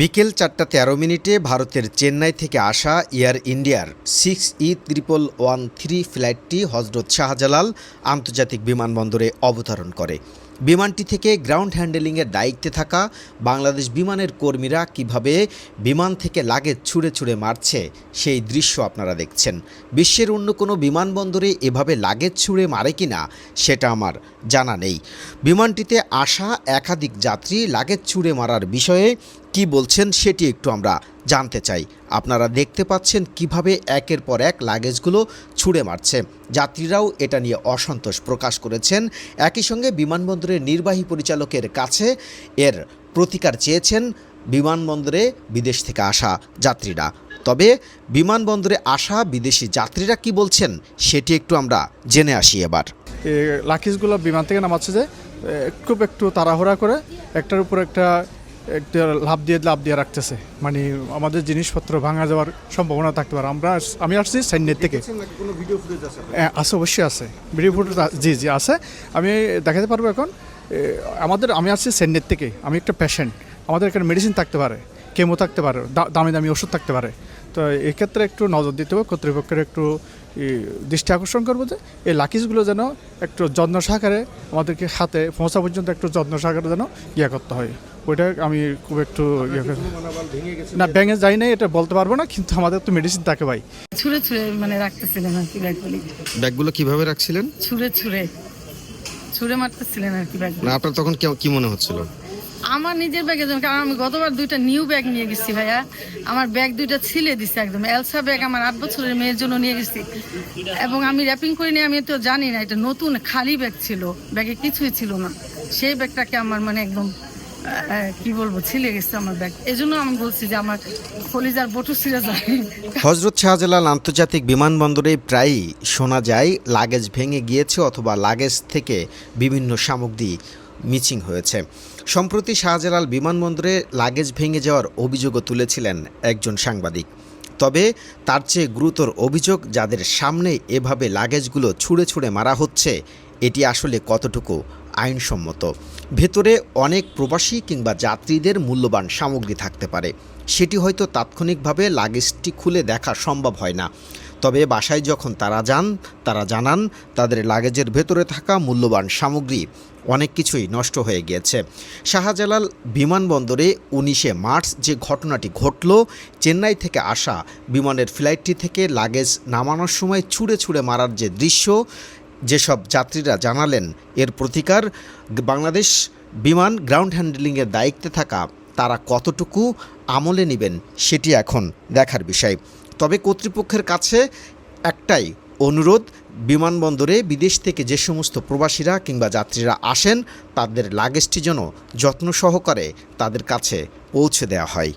বিকেল চারটা তেরো মিনিটে ভারতের চেন্নাই থেকে আসা এয়ার ইন্ডিয়ার six E triple one three ফ্লাইটটি হজরত শাহজালাল আন্তর্জাতিক বিমানবন্দরে অবতরণ করে। বিমানটি থেকে গ্রাউন্ড হ্যান্ডেলিংয়ের দায়িত্বে থাকা বাংলাদেশ বিমানের কর্মীরা কীভাবে বিমান থেকে লাগেজ ছুঁড়ে ছুঁড়ে মারছে, সেই দৃশ্য আপনারা দেখছেন। বিশ্বের অন্য কোনো বিমানবন্দরে এভাবে লাগেজ ছুঁড়ে মারে কিনা, সেটা আমার জানা নেই। বিমানটিতে আসা একাধিক যাত্রী লাগেজ ছুঁড়ে মারার বিষয়ে কি বলছেন সেটি একটু আমরা জানতে চাই। আপনারা দেখতে পাচ্ছেন কীভাবে একের পর এক লাগেজগুলো ছুঁড়ে মারছে। যাত্রীরাও এটা নিয়ে অসন্তোষ প্রকাশ করেছেন। একই সঙ্গে বিমানবন্দরের নির্বাহী পরিচালকের কাছে এর প্রতিকার চেয়েছেন বিমানবন্দরে বিদেশ থেকে আসা যাত্রীরা। তবে বিমানবন্দরে আসা বিদেশি যাত্রীরা কি বলছেন সেটি একটু আমরা জেনে আসি এবার। লাকিজগুলো বিমান থেকে নামাচ্ছে যে খুব একটু তাড়াহুড়া করে একটার উপর একটা একটা লাভ দিয়ে লাভ দিয়ে রাখতেছে। মানে আমাদের জিনিসপত্র ভাঙা যাওয়ার সম্ভাবনা থাকতে পারে। আমরা আমি আসছি সাইনের থেকে। আছে, অবশ্যই আছে। ভিডিও ফুটেজ জি জি, আছে। আমি দেখাতে পারব এখন। আমাদের, আমি আসছি সেন্নের থেকে। আমি একটা পেশেন্ট আমাদের এখানে মেডিসিন থাকতে পারে। কেমো থাকতে পারে। দামি দামি ওষুধ থাকতে পারে। তো এক্ষেত্রে একটু নজর দিতে হবে কর্তৃপক্ষের একটু দৃষ্টি আকর্ষণ করব যে এই লাকিজগুলো যেন একটু যত্ন সহকারে আমাদেরকে হাতে পৌঁছা পর্যন্ত একটু যত্ন সহকারে যেন ইয়ে করতে হয়। ওইটা আমি খুব একটু ইয়ে না ব্যাঙে যাই নাই এটা বলতে পারব না কিন্তু আমাদের তো মেডিসিন থাকে ভাই। ছুঁড়ে ছুঁড়ে মানে রাখতেছিলেন আর কি ব্যাগগুলি ব্যাগগুলো কীভাবে রাখছিলেন? ছুঁড়ে ছুঁড়ে ছুঁড়ে মারতেছিলেন আর কি ব্যাগগুলি না আপনার তখন কি মনে হচ্ছিল? আমার নিজের ব্যাগে যেমন কারণ আমি গতবার দুইটা নিউ ব্যাগ নিয়ে গেছি ভাইয়া। আমার ব্যাগ দুইটা ছিলে দিছে একদম। এলসা ব্যাগ আমার আট বছরের মেয়ের জন্য নিয়ে গেছি। এবং আমি র্যাপিং করে নিয়ে আমি তো জানি না, এটা নতুন খালি ব্যাগ ছিল। ব্যাগে কিছুই ছিল না। সেই ব্যাগটাকে আমার মানে একদম কি বলব, ছিলে গেছে আমার ব্যাগ এজন্য আমি বলছি যে আমার কলিজার বটু ছিঁড়ে হজরত শাহজালাল আন্তর্জাতিক বিমানবন্দরে প্রায়ই শোনা যায় লাগেজ ভেঙে গিয়েছে অথবা লাগেজ থেকে বিভিন্ন সামগ্রী মিচিং হয়েছে। সম্প্রতি শাহজালাল বিমানবন্দরে লাগেজ ভেঙে যাওয়ার অভিযোগও তুলেছিলেন একজন সাংবাদিক। তবে তার চেয়ে গুরুতর অভিযোগ, যাদের সামনে এভাবে লাগেজগুলো ছুঁড়ে ছুঁড়ে মারা হচ্ছে, এটি আসলে কতটুকু আইনসম্মত? ভেতরে অনেক প্রবাসী কিংবা যাত্রীদের মূল্যবান সামগ্রী থাকতে পারে। সেটি হয়তো তাৎক্ষণিকভাবে লাগেজটি খুলে দেখা সম্ভব হয় না। তবে বাসায় যখন তারা যান, তারা জানান তাদের লাগেজের ভেতরে থাকা মূল্যবান সামগ্রী অনেক কিছুই নষ্ট হয়ে গিয়েছে। শাহজালাল বিমানবন্দরে উনিশে মার্চ যে ঘটনাটি ঘটল, চেন্নাই থেকে আসা বিমানের ফ্লাইটটি থেকে লাগেজ নামানোর সময় ছুঁড়ে ছুঁড়ে মারার যে দৃশ্য, যেসব যাত্রীরা জানালেন এর প্রতিকার, বাংলাদেশ বিমান গ্রাউন্ড হ্যান্ডলিংয়ের দায়িত্বে থাকা তারা কতটুকু আমলে নেবেন সেটি এখন দেখার বিষয়। তবে কর্তৃপক্ষের কাছে একটাই অনুরোধ, বিমানবন্দরে বিদেশ থেকে যে সমস্ত প্রবাসীরা কিংবা যাত্রীরা আসেন, তাদের লাগেজটি যেন যত্ন সহকারে তাদের কাছে পৌঁছে দেওয়া হয়।